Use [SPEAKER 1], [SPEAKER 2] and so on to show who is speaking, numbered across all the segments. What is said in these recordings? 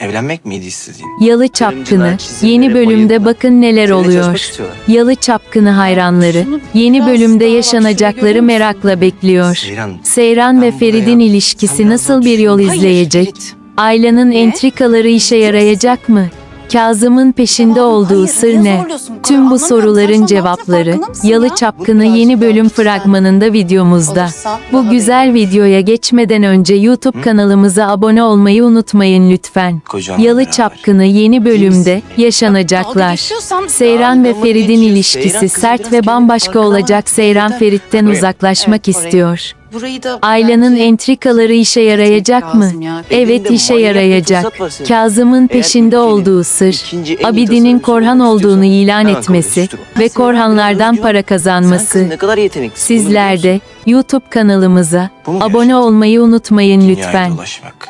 [SPEAKER 1] Evlenmek miydi istediğin?
[SPEAKER 2] Yalı Çapkını yeni bölümde bakın neler oluyor. Yalı Çapkını hayranları yeni bölümde yaşanacakları merakla bekliyor.
[SPEAKER 1] Seyran,
[SPEAKER 2] Seyran ve Ferid'in ilişkisi nasıl bir yol izleyecek? Ailenin entrikaları işe yarayacak mı? Kazım'ın peşinde
[SPEAKER 3] Tamam,
[SPEAKER 2] olduğu
[SPEAKER 3] hayır,
[SPEAKER 2] sır ne? Tüm bu soruların cevapları Yalı
[SPEAKER 3] ya?
[SPEAKER 2] Çapkını yeni bölüm fragmanında videomuzda.
[SPEAKER 3] Olursa
[SPEAKER 2] Bu güzel videoya geçmeden önce YouTube kanalımıza abone olmayı unutmayın lütfen.
[SPEAKER 1] kocanla
[SPEAKER 2] Yalı
[SPEAKER 1] beraber.
[SPEAKER 2] Çapkını yeni bölümde yaşanacaklar. Seyran ve
[SPEAKER 1] geçiyor.
[SPEAKER 2] ilişkisi sert ve bambaşka olacak. Seyran. Ferit'ten uzaklaşmak istiyor.
[SPEAKER 3] Burayı da
[SPEAKER 2] Ailenin
[SPEAKER 3] bence-
[SPEAKER 2] entrikaları işe yarayacak mı?
[SPEAKER 3] ya.
[SPEAKER 2] Evet
[SPEAKER 1] Elinde
[SPEAKER 2] işe
[SPEAKER 1] manyak bir
[SPEAKER 2] yarayacak. Kazım'ın peşinde
[SPEAKER 1] ülkenin
[SPEAKER 2] olduğu sır,
[SPEAKER 1] ikinci en iyi
[SPEAKER 2] Abidin'in
[SPEAKER 1] tasarımcısı
[SPEAKER 2] Korhan
[SPEAKER 1] olmak
[SPEAKER 2] olduğunu
[SPEAKER 1] istiyorsan
[SPEAKER 2] ilan
[SPEAKER 1] hemen
[SPEAKER 2] etmesi
[SPEAKER 1] o.
[SPEAKER 2] ve Korhanlardan para
[SPEAKER 1] Sen
[SPEAKER 2] kazanması.
[SPEAKER 1] ne kadar yeteneklisin.
[SPEAKER 2] Sizler de YouTube kanalımıza
[SPEAKER 1] Bu mu
[SPEAKER 2] abone
[SPEAKER 1] gerçekten?
[SPEAKER 2] olmayı unutmayın
[SPEAKER 1] Dünyayı
[SPEAKER 2] lütfen.
[SPEAKER 1] dolaşmak.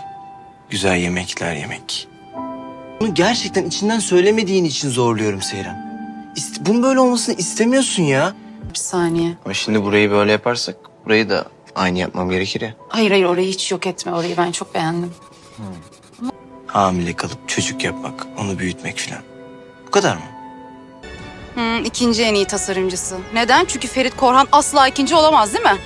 [SPEAKER 1] Güzel yemekler yemek. Bunu gerçekten içinden söylemediğin için zorluyorum Seyran. İst- bunun böyle olmasını istemiyorsun ya.
[SPEAKER 3] Bir saniye.
[SPEAKER 1] Ama şimdi burayı böyle yaparsak burayı da aynı yapmam gerekir ya.
[SPEAKER 3] Hayır hayır orayı hiç yok etme. Orayı ben çok beğendim.
[SPEAKER 1] Hamile kalıp çocuk yapmak, onu büyütmek filan. Bu kadar mı?
[SPEAKER 3] Hmm, ikinci en iyi tasarımcısı. Neden? Çünkü Ferit Korhan asla ikinci olamaz değil mi?